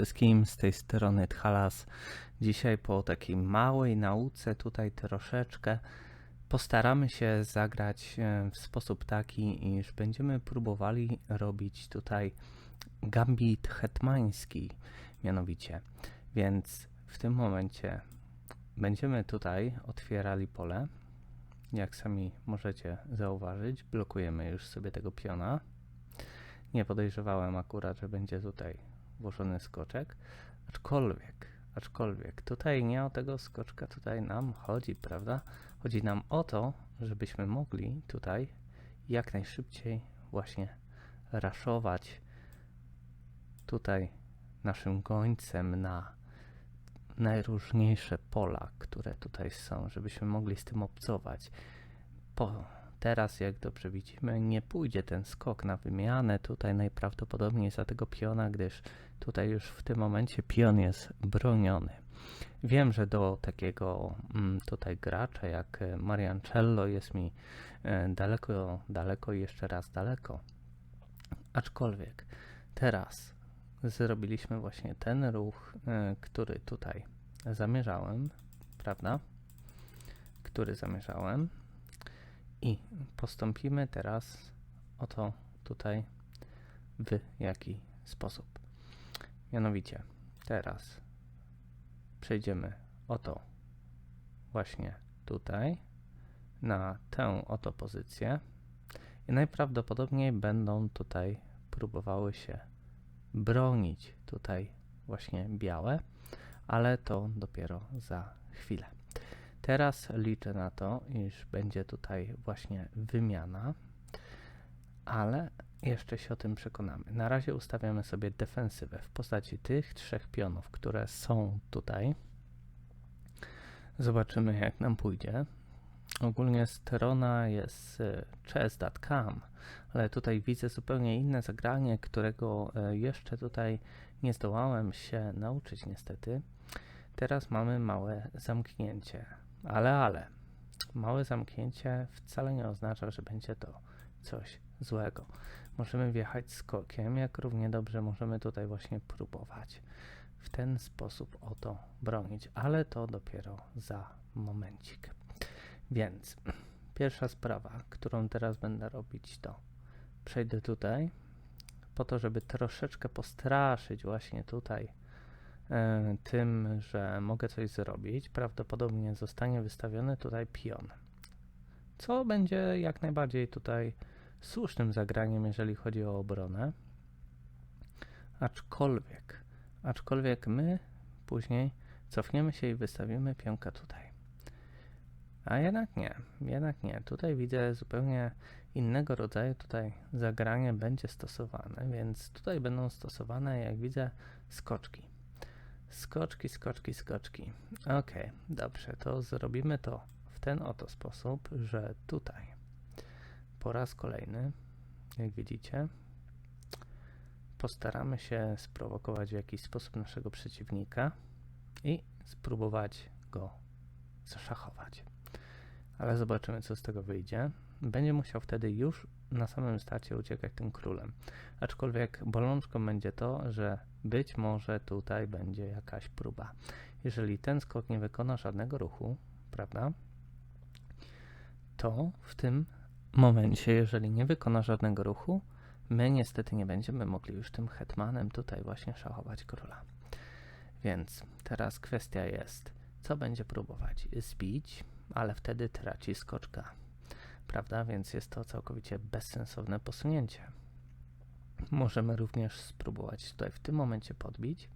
Wszystkim, z tej strony Thalas. Dzisiaj po takiej małej nauce tutaj troszeczkę postaramy się zagrać e, w sposób taki, iż będziemy próbowali robić tutaj gambit hetmański, mianowicie. Więc w tym momencie będziemy tutaj otwierali pole. Jak sami możecie zauważyć, blokujemy już sobie tego piona. Nie podejrzewałem akurat, że będzie tutaj włożony skoczek, aczkolwiek, aczkolwiek tutaj nie o tego skoczka tutaj nam chodzi, prawda? Chodzi nam o to, żebyśmy mogli tutaj jak najszybciej właśnie raszować tutaj naszym gońcem na najróżniejsze pola, które tutaj są, żebyśmy mogli z tym obcować. Po, teraz, jak dobrze widzimy, nie pójdzie ten skok na wymianę tutaj najprawdopodobniej za tego piona, gdyż tutaj już w tym momencie pion jest broniony. Wiem, że do takiego mm, tutaj gracza jak e, Mariancello jest mi e, daleko, daleko i jeszcze raz daleko. Aczkolwiek teraz zrobiliśmy właśnie ten ruch, e, który tutaj zamierzałem, prawda? Który zamierzałem. I postąpimy teraz oto tutaj w jaki sposób. Mianowicie teraz przejdziemy oto właśnie tutaj na tę oto pozycję i najprawdopodobniej będą tutaj próbowały się bronić tutaj właśnie białe, ale to dopiero za chwilę. Teraz liczę na to, iż będzie tutaj właśnie wymiana, ale jeszcze się o tym przekonamy. Na razie ustawiamy sobie defensywę w postaci tych trzech pionów, które są tutaj. Zobaczymy jak nam pójdzie. Ogólnie strona jest y, chess.com, ale tutaj widzę zupełnie inne zagranie, którego y, jeszcze tutaj nie zdołałem się nauczyć niestety. Teraz mamy małe zamknięcie. Ale, ale, małe zamknięcie wcale nie oznacza, że będzie to coś złego. Możemy wjechać skokiem, jak równie dobrze możemy tutaj właśnie próbować w ten sposób oto bronić, ale to dopiero za momencik. Więc pierwsza sprawa, którą teraz będę robić, to przejdę tutaj po to, żeby troszeczkę postraszyć właśnie tutaj tym, że mogę coś zrobić, prawdopodobnie zostanie wystawiony tutaj pion. Co będzie jak najbardziej tutaj słusznym zagraniem, jeżeli chodzi o obronę. Aczkolwiek, aczkolwiek my później cofniemy się i wystawimy pionka tutaj. A jednak nie, jednak nie. Tutaj widzę zupełnie innego rodzaju tutaj zagranie będzie stosowane, więc tutaj będą stosowane, jak widzę, skoczki. Skoczki, skoczki, skoczki. Ok, dobrze, to zrobimy to w ten oto sposób, że tutaj po raz kolejny, jak widzicie, postaramy się sprowokować w jakiś sposób naszego przeciwnika i spróbować go zaszachować. Ale zobaczymy, co z tego wyjdzie. Będzie musiał wtedy już na samym starcie uciekać tym królem. Aczkolwiek bolączką będzie to, że być może tutaj będzie jakaś próba. Jeżeli ten skok nie wykona żadnego ruchu, prawda, to w tym momencie, jeżeli nie wykona żadnego ruchu, my niestety nie będziemy mogli już tym hetmanem tutaj właśnie szachować króla. Więc teraz kwestia jest, co będzie próbować zbić, ale wtedy traci skoczka, prawda? Więc jest to całkowicie bezsensowne posunięcie. Możemy również spróbować tutaj w tym momencie podbić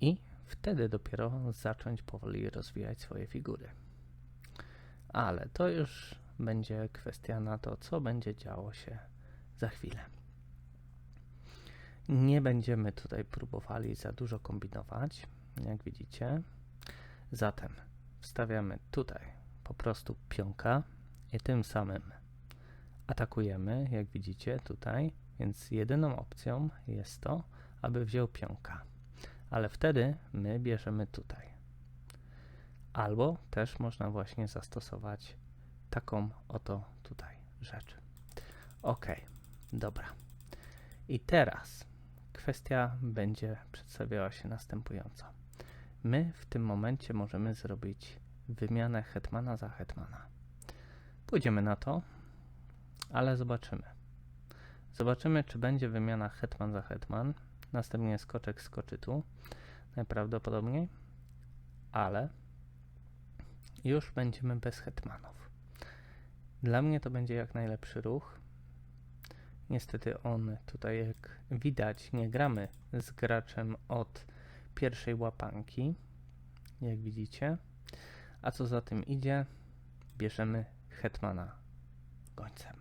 i wtedy dopiero zacząć powoli rozwijać swoje figury. Ale to już będzie kwestia na to, co będzie działo się za chwilę. Nie będziemy tutaj próbowali za dużo kombinować, jak widzicie. Zatem wstawiamy tutaj po prostu pionka i tym samym atakujemy, jak widzicie tutaj, więc jedyną opcją jest to, aby wziął pionka. Ale wtedy my bierzemy tutaj. Albo też można właśnie zastosować taką oto tutaj rzecz. Ok, dobra. I teraz kwestia będzie przedstawiała się następująco. My w tym momencie możemy zrobić wymianę hetmana za hetmana. Pójdziemy na to, ale zobaczymy. Zobaczymy, czy będzie wymiana hetman za hetman. Następnie skoczek skoczy tu, najprawdopodobniej, ale już będziemy bez hetmanów. Dla mnie to będzie jak najlepszy ruch. Niestety on tutaj, jak widać, nie gramy z graczem od pierwszej łapanki, jak widzicie. A co za tym idzie, bierzemy hetmana gońcem.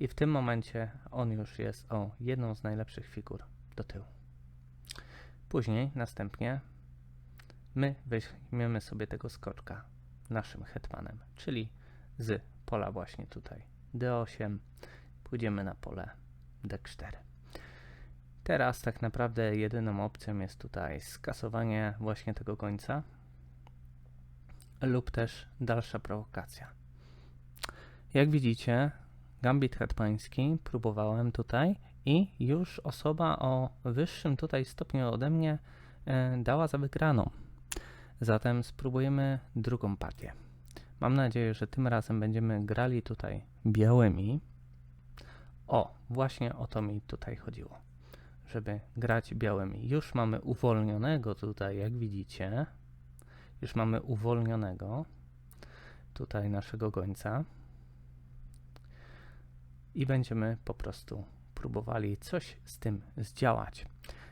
I w tym momencie on już jest o jedną z najlepszych figur do tyłu. Później, następnie, my weźmiemy sobie tego skoczka naszym hetmanem, czyli z pola właśnie tutaj D8 pójdziemy na pole D4. Teraz tak naprawdę jedyną opcją jest tutaj skasowanie właśnie tego gońca lub też dalsza prowokacja. Jak widzicie, gambit hetmański próbowałem tutaj i już osoba o wyższym tutaj stopniu ode mnie e, dała za wygraną. Zatem spróbujemy drugą partię. Mam nadzieję, że tym razem będziemy grali tutaj białymi. O, właśnie o to mi tutaj chodziło. Żeby grać białymi. Już mamy uwolnionego tutaj, jak widzicie. Już mamy uwolnionego tutaj naszego gońca. I będziemy po prostu próbowali coś z tym zdziałać.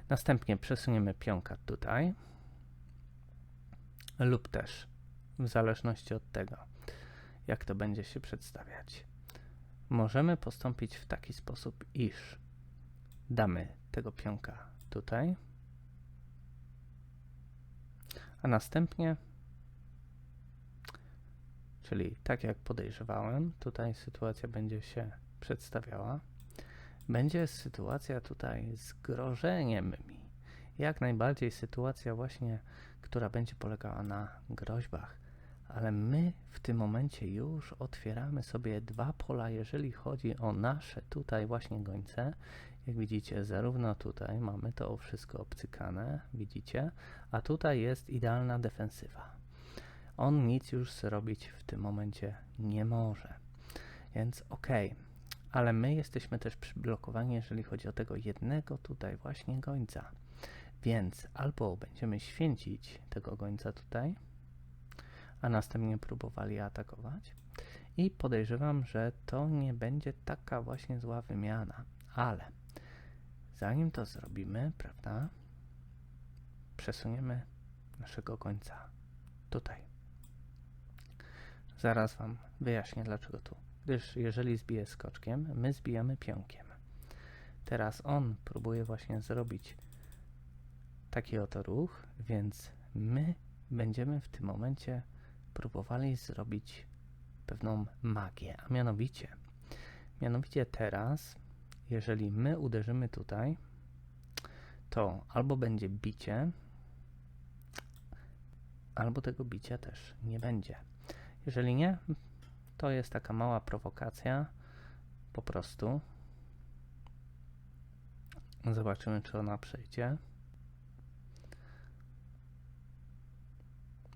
Następnie przesuniemy pionka tutaj lub też w zależności od tego, jak to będzie się przedstawiać. Możemy postąpić w taki sposób, iż damy tego pionka tutaj, a następnie, czyli tak jak podejrzewałem, tutaj sytuacja będzie się przedstawiała, będzie sytuacja tutaj z grożeniem mi. Jak najbardziej sytuacja właśnie, która będzie polegała na groźbach. Ale my w tym momencie już otwieramy sobie dwa pola, jeżeli chodzi o nasze tutaj właśnie gońce. Jak widzicie, zarówno tutaj mamy to wszystko obcykane, widzicie, a tutaj jest idealna defensywa. On nic już zrobić w tym momencie nie może. Więc okay ale my jesteśmy też przyblokowani, jeżeli chodzi o tego jednego tutaj właśnie gońca. Więc albo będziemy święcić tego gońca tutaj, a następnie próbowali atakować. I podejrzewam, że to nie będzie taka właśnie zła wymiana, ale zanim to zrobimy, prawda, przesuniemy naszego gońca tutaj. Zaraz Wam wyjaśnię, dlaczego tu gdyż jeżeli zbije skoczkiem, my zbijamy pionkiem. Teraz on próbuje właśnie zrobić taki oto ruch, więc my będziemy w tym momencie próbowali zrobić pewną magię, a mianowicie, mianowicie teraz, jeżeli my uderzymy tutaj, to albo będzie bicie, albo tego bicia też nie będzie. Jeżeli nie, to jest taka mała prowokacja. Po prostu. Zobaczymy, czy ona przejdzie.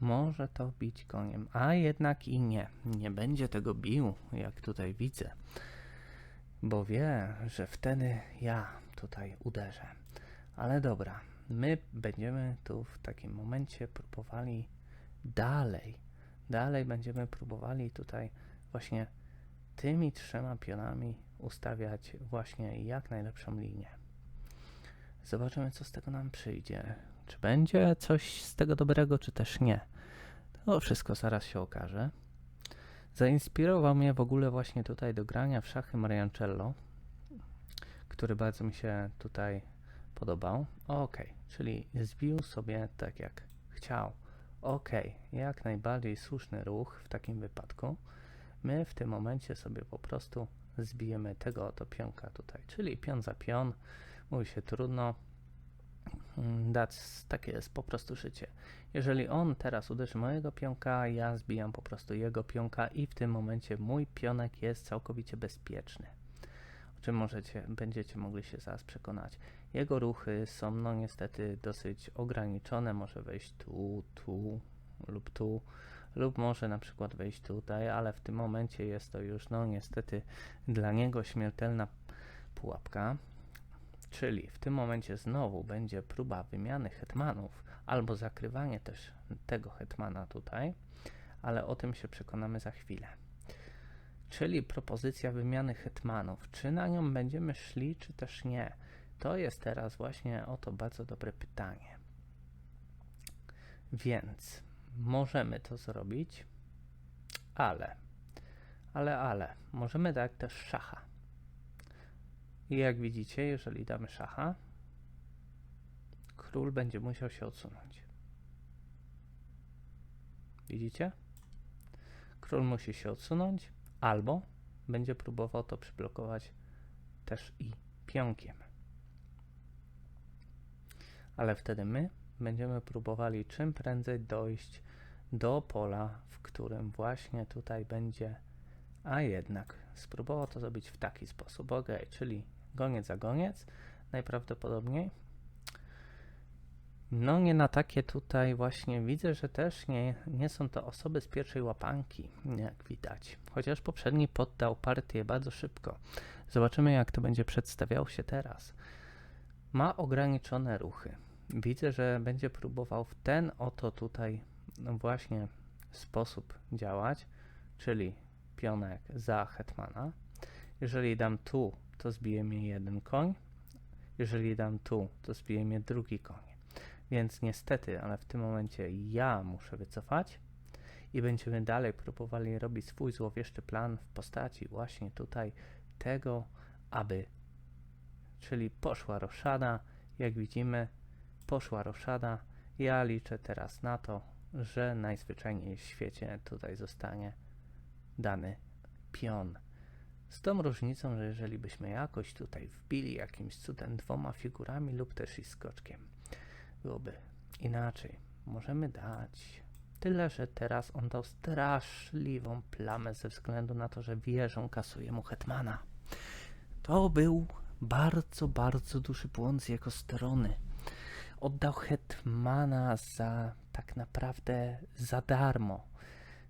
Może to bić koniem, a jednak i nie. Nie będzie tego bił, jak tutaj widzę. Bo wie, że wtedy ja tutaj uderzę. Ale dobra, my będziemy tu w takim momencie próbowali dalej. Dalej będziemy próbowali tutaj właśnie tymi trzema pionami ustawiać właśnie jak najlepszą linię. Zobaczymy, co z tego nam przyjdzie. Czy będzie coś z tego dobrego, czy też nie. To wszystko zaraz się okaże. Zainspirował mnie w ogóle właśnie tutaj do grania w szachy Mariancello, który bardzo mi się tutaj podobał. Ok, czyli zbił sobie tak jak chciał. Ok, jak najbardziej słuszny ruch w takim wypadku my w tym momencie sobie po prostu zbijemy tego oto pionka tutaj, czyli pion za pion, mówi się trudno, mm, dać takie jest po prostu życie. Jeżeli on teraz uderzy mojego pionka, ja zbijam po prostu jego pionka i w tym momencie mój pionek jest całkowicie bezpieczny. O czym możecie, będziecie mogli się zaraz przekonać. Jego ruchy są no niestety dosyć ograniczone. Może wejść tu, tu lub tu, lub może na przykład wejść tutaj, ale w tym momencie jest to już no niestety dla niego śmiertelna pułapka. Czyli w tym momencie znowu będzie próba wymiany hetmanów albo zakrywanie też tego hetmana tutaj, ale o tym się przekonamy za chwilę. Czyli propozycja wymiany hetmanów. Czy na nią będziemy szli, czy też nie? To jest teraz właśnie o to bardzo dobre pytanie. Więc możemy to zrobić, ale, ale, ale, możemy dać też szacha. I jak widzicie, jeżeli damy szacha, król będzie musiał się odsunąć. Widzicie? Król musi się odsunąć, albo będzie próbował to przyblokować też i pionkiem. Ale wtedy my będziemy próbowali czym prędzej dojść do pola, w którym właśnie tutaj będzie, a jednak spróbował to zrobić w taki sposób, ok, czyli goniec za goniec, najprawdopodobniej. No nie na takie tutaj właśnie widzę, że też nie, nie są to osoby z pierwszej łapanki, jak widać. Chociaż poprzedni poddał partię bardzo szybko. Zobaczymy jak to będzie przedstawiał się teraz. Ma ograniczone ruchy. Widzę, że będzie próbował w ten oto tutaj właśnie sposób działać, czyli pionek za hetmana. Jeżeli dam tu, to zbije mnie jeden koń. Jeżeli dam tu, to zbije mnie drugi koń. Więc niestety, ale w tym momencie ja muszę wycofać i będziemy dalej próbowali robić swój złowieszczy plan w postaci właśnie tutaj tego, aby, czyli poszła roszada, jak widzimy, poszła roszada. Ja liczę teraz na to, że najzwyczajniej w świecie tutaj zostanie dany pion. Z tą różnicą, że jeżeli byśmy jakoś tutaj wbili jakimś cudem dwoma figurami lub też i skoczkiem, byłoby inaczej. Możemy dać. Tyle, że teraz on dał straszliwą plamę ze względu na to, że wieżą kasuje mu hetmana. To był bardzo, bardzo duży błąd z jego strony. Oddał hetmana za tak naprawdę za darmo.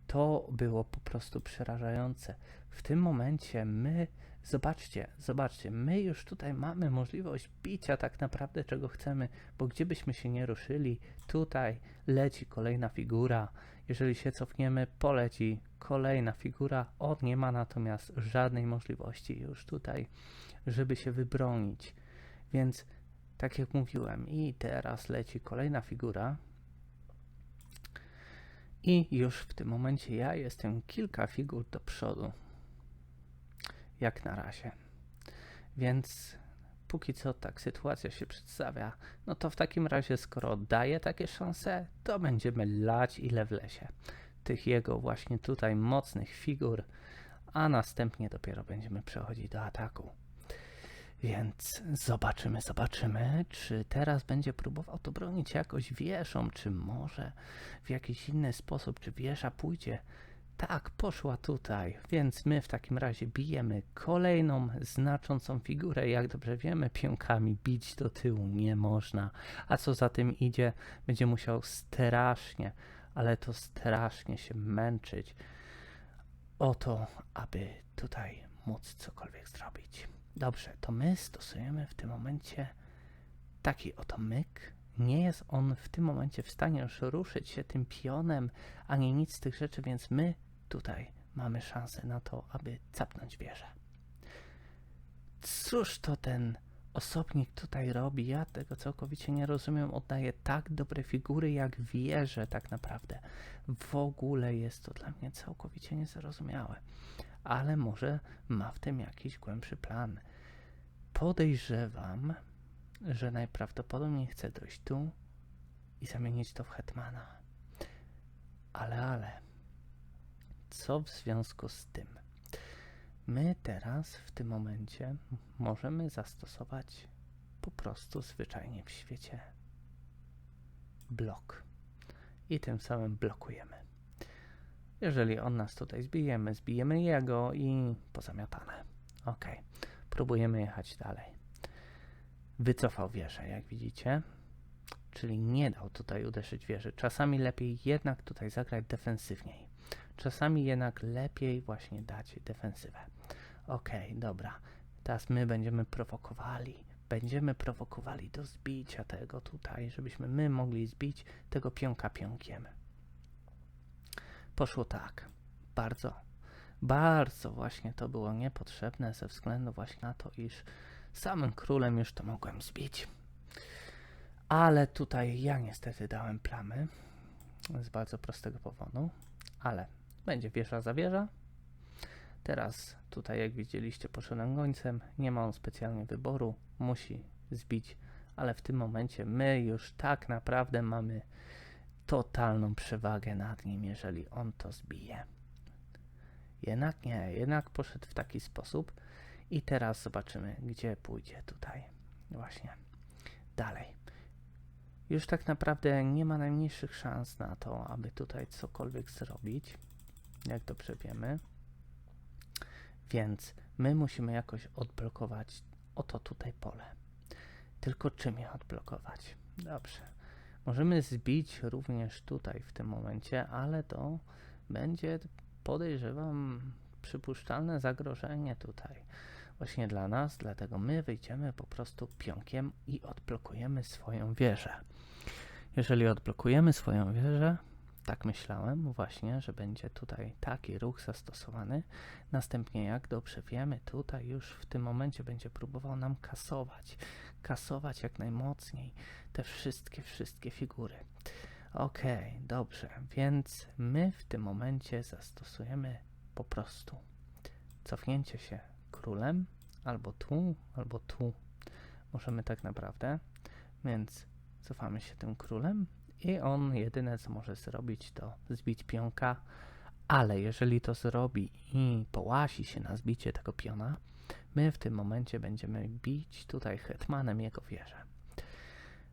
To było po prostu przerażające. W tym momencie my, zobaczcie, zobaczcie, my już tutaj mamy możliwość bicia tak naprawdę czego chcemy, bo gdzie byśmy się nie ruszyli, tutaj leci kolejna figura. Jeżeli się cofniemy, poleci kolejna figura. On nie ma natomiast żadnej możliwości już tutaj, żeby się wybronić. Więc tak jak mówiłem, i teraz leci kolejna figura. I już w tym momencie ja jestem kilka figur do przodu. Jak na razie. Więc póki co tak sytuacja się przedstawia, no to w takim razie, skoro daje takie szanse, to będziemy lać ile w lesie. Tych jego właśnie tutaj mocnych figur, a następnie dopiero będziemy przechodzić do ataku. Więc zobaczymy, zobaczymy, czy teraz będzie próbował to bronić jakoś wieżą, czy może w jakiś inny sposób, czy wieża pójdzie. Tak, poszła tutaj, więc my w takim razie bijemy kolejną znaczącą figurę. Jak dobrze wiemy, pionkami bić do tyłu nie można. A co za tym idzie, będzie musiał strasznie, ale to strasznie się męczyć o to, aby tutaj móc cokolwiek zrobić. Dobrze, to my stosujemy w tym momencie taki oto myk. Nie jest on w tym momencie w stanie już ruszyć się tym pionem, ani nic z tych rzeczy, więc my tutaj mamy szansę na to, aby capnąć wieżę. Cóż to ten osobnik tutaj robi? Ja tego całkowicie nie rozumiem. Oddaje tak dobre figury, jak wieże tak naprawdę. W ogóle jest to dla mnie całkowicie niezrozumiałe ale może ma w tym jakiś głębszy plan. Podejrzewam, że najprawdopodobniej chce dojść tu i zamienić to w hetmana. Ale, ale, co w związku z tym? My teraz w tym momencie możemy zastosować po prostu zwyczajnie w świecie blok i tym samym blokujemy. Jeżeli on nas tutaj zbijemy, zbijemy jego i pozamiatane. Ok, próbujemy jechać dalej. wycofał wieżę, jak widzicie. Czyli nie dał tutaj uderzyć wieży. Czasami lepiej jednak tutaj zagrać defensywniej. Czasami jednak lepiej właśnie dać defensywę. Okej, dobra. Teraz my będziemy prowokowali. Będziemy prowokowali do zbicia tego tutaj, żebyśmy my mogli zbić tego pionka pionkiem. Poszło tak. Bardzo, bardzo właśnie to było niepotrzebne ze względu właśnie na to, iż samym królem już to mogłem zbić. Ale tutaj ja niestety dałem plamy z bardzo prostego powodu, ale będzie wieża za wieża. Teraz tutaj jak widzieliście poszedłem gońcem, nie ma on specjalnie wyboru, musi zbić, ale w tym momencie my już tak naprawdę mamy totalną przewagę nad nim, jeżeli on to zbije. Jednak nie, jednak poszedł w taki sposób i teraz zobaczymy, gdzie pójdzie tutaj. Właśnie dalej. Już tak naprawdę nie ma najmniejszych szans na to, aby tutaj cokolwiek zrobić, jak dobrze wiemy. Więc my musimy jakoś odblokować oto tutaj pole. Tylko czym je odblokować? Dobrze. Możemy zbić również tutaj w tym momencie, ale to będzie, podejrzewam, przypuszczalne zagrożenie tutaj właśnie dla nas, dlatego my wyjdziemy po prostu pionkiem i odblokujemy swoją wieżę. Jeżeli odblokujemy swoją wieżę, tak myślałem właśnie, że będzie tutaj taki ruch zastosowany. Następnie, jak dobrze wiemy, tutaj już w tym momencie będzie próbował nam kasować, kasować jak najmocniej te wszystkie, wszystkie figury. Okej, dobrze, więc my w tym momencie zastosujemy po prostu cofnięcie się królem, albo tu, albo tu. Możemy tak naprawdę, więc cofamy się tym królem i on jedyne co może zrobić to zbić pionka, ale jeżeli to zrobi i połasi się na zbicie tego piona, my w tym momencie będziemy bić tutaj hetmanem jego wieżę.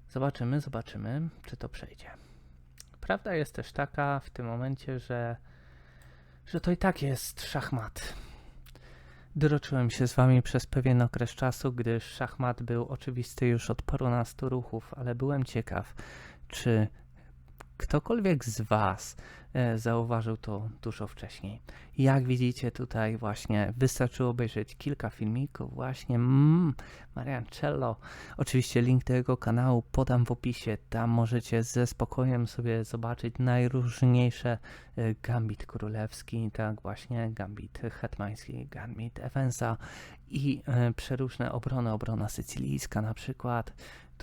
Zobaczymy, zobaczymy, czy to przejdzie. Prawda jest też taka w tym momencie, że, że to i tak jest szachmat. Droczyłem się z wami przez pewien okres czasu, gdyż szachmat był oczywisty już od parunastu ruchów, ale byłem ciekaw, czy ktokolwiek z was e, zauważył to dużo wcześniej. Jak widzicie tutaj właśnie wystarczy obejrzeć kilka filmików właśnie mm, Mariancello. Oczywiście link do jego kanału podam w opisie. Tam możecie ze spokojem sobie zobaczyć najróżniejsze e, gambit królewski, tak właśnie gambit hetmański, gambit Evensa i e, przeróżne obrony, obrona sycylijska na przykład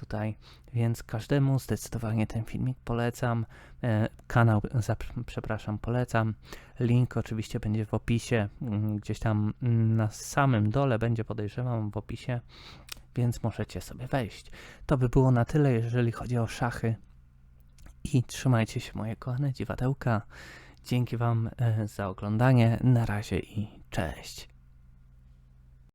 tutaj, więc każdemu zdecydowanie ten filmik polecam. E, kanał, przepraszam, polecam. Link oczywiście będzie w opisie, mm, gdzieś tam mm, na samym dole będzie, podejrzewam, w opisie, więc możecie sobie wejść. To by było na tyle, jeżeli chodzi o szachy. I trzymajcie się, moje kochane dziwadełka. Dzięki Wam e, za oglądanie. Na razie i cześć.